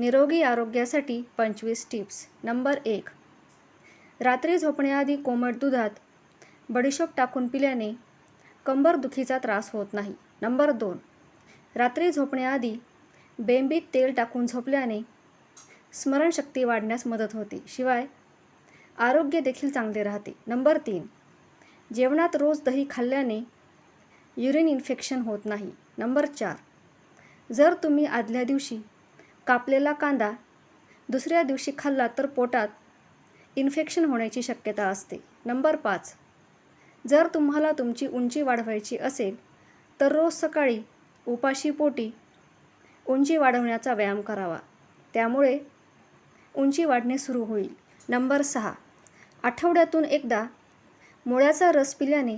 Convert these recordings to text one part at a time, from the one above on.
निरोगी आरोग्यासाठी पंचवीस टिप्स. नंबर एक रात्री झोपण्याआधी कोमट दुधात बडीशोप टाकून पिल्याने कंबरदुखीचा त्रास होत नाही. नंबर दोन रात्री झोपण्याआधी बेंबीत तेल टाकून झोपल्याने स्मरणशक्ती वाढण्यास मदत होते. शिवाय आरोग्य देखील चांगले राहते. नंबर तीन जेवणात रोज दही खाल्ल्याने युरिन इन्फेक्शन होत नाही. नंबर चार जर तुम्ही आदल्या दिवशी कापलेला कांदा दुसऱ्या दिवशी खाल्ला तर पोटात इन्फेक्शन होण्याची शक्यता असते. नंबर पाच. जर तुम्हाला तुमची उंची वाढवायची असेल तर रोज सकाळी उपाशी पोटी उंची वाढवण्याचा व्यायाम करावा. त्यामुळे उंची वाढणे सुरू होईल. नंबर सहा. आठवड्यातून एकदा मुळ्याचा रस पिल्याने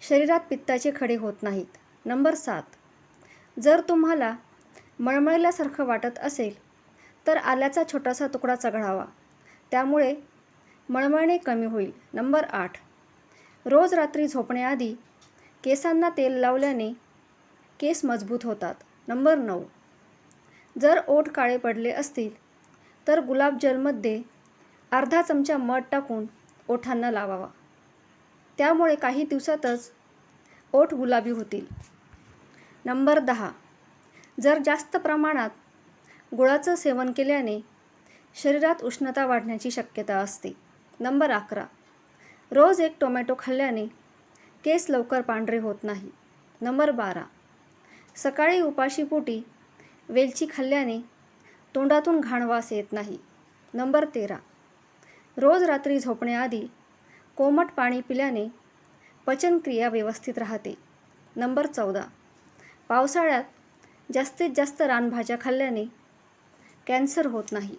शरीरात पित्ताचे खडे होत नाहीत. नंबर सात. जर तुम्हाला मळमळल्यासारखं वाटत असेल तर आल्याचा छोटासा तुकडा चघळावा त्यामुळे मळमळणे कमी होईल. नंबर आठ. रोज रात्री झोपण्याआधी केसांना तेल लावल्याने केस मजबूत होतात. नंबर नऊ. जर ओठ काळे पडले असतील तर गुलाबजलमध्ये अर्धा चमचा मध टाकून ओठांना लावावा. त्यामुळे काही दिवसातच ओठ गुलाबी होतील. नंबर दहा. जर जास्त प्रमाणात गुळाचं सेवन केल्याने शरीरात उष्णता वाढण्याची शक्यता असते. नंबर अकरा. रोज एक टोमॅटो खाल्ल्याने केस लवकर पांढरे होत नाही. नंबर बारा. सकाळी उपाशीपोटी वेलची खाल्ल्याने तोंडातून घाण वास येत नाही. नंबर तेरा. रोज रात्री झोपण्याआधी कोमट पाणी पिल्याने पचनक्रिया व्यवस्थित राहते. नंबर चौदा. पावसाळ्यात जास्तीत जास्त रानभाज्या खाल्ल्याने कॅन्सर होत नाही.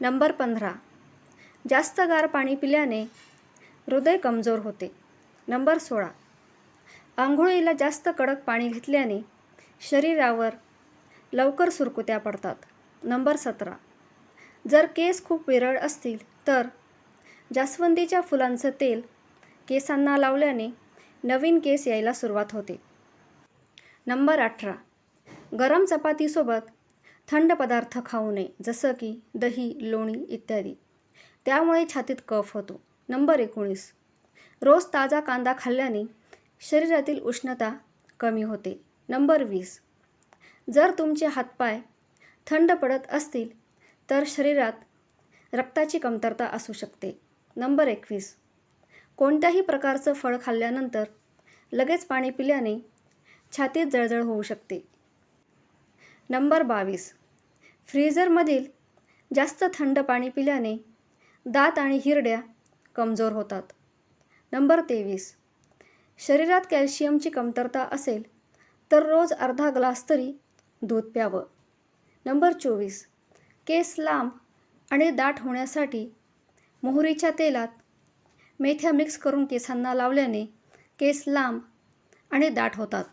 नंबर पंधरा. जास्त गार पाणी पिल्याने हृदय कमजोर होते. नंबर सोळा. आंघोळीला जास्त कडक पाणी घेतल्याने शरीरावर लवकर सुरकुत्या पडतात. नंबर सतरा. जर केस खूप विरळ असतील तर जास्वंदीच्या फुलांचं तेल केसांना लावल्याने नवीन केस यायला सुरुवात होते. नंबर अठरा. गरम चपातीसोबत थंड पदार्थ खाऊ नये जसं की दही लोणी इत्यादी. त्यामुळे छातीत कफ होतो. नंबर एकोणीस. रोज ताजा कांदा खाल्ल्याने शरीरातील उष्णता कमी होते. नंबर वीस. जर तुमचे हातपाय थंड पडत असतील तर शरीरात रक्ताची कमतरता असू शकते. नंबर एकवीस. कोणत्याही प्रकारचं फळ खाल्ल्यानंतर लगेच पाणी पिल्याने छातीत जळजळ होऊ शकते. नंबर बावीस. फ्रीझरमधील जास्त थंड पाणी पिल्याने दात आणि हिरड्या कमजोर होतात. नंबर तेवीस. शरीरात कॅल्शियमची कमतरता असेल तर रोज अर्धा ग्लास तरी दूध प्यावं. नंबर चोवीस. केस लांब आणि दाट होण्यासाठी मोहरीच्या तेलात मेथ्या मिक्स करून केसांना लावल्याने केस लांब आणि दाट होतात.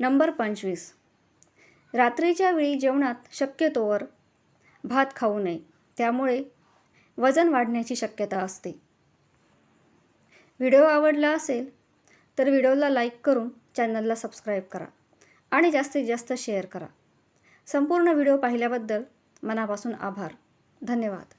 नंबर पंचवीस. रात्रीच्या वेळी जेवणात शक्यतोवर भात खाऊ नये. त्यामुळे वजन वाढण्याची शक्यता असते. व्हिडिओ आवडला असेल तर व्हिडिओला लाईक करून चॅनलला सबस्क्राईब करा आणि जास्तीत जास्त शेअर करा. संपूर्ण व्हिडिओ पाहिल्याबद्दल मनापासून आभार. धन्यवाद.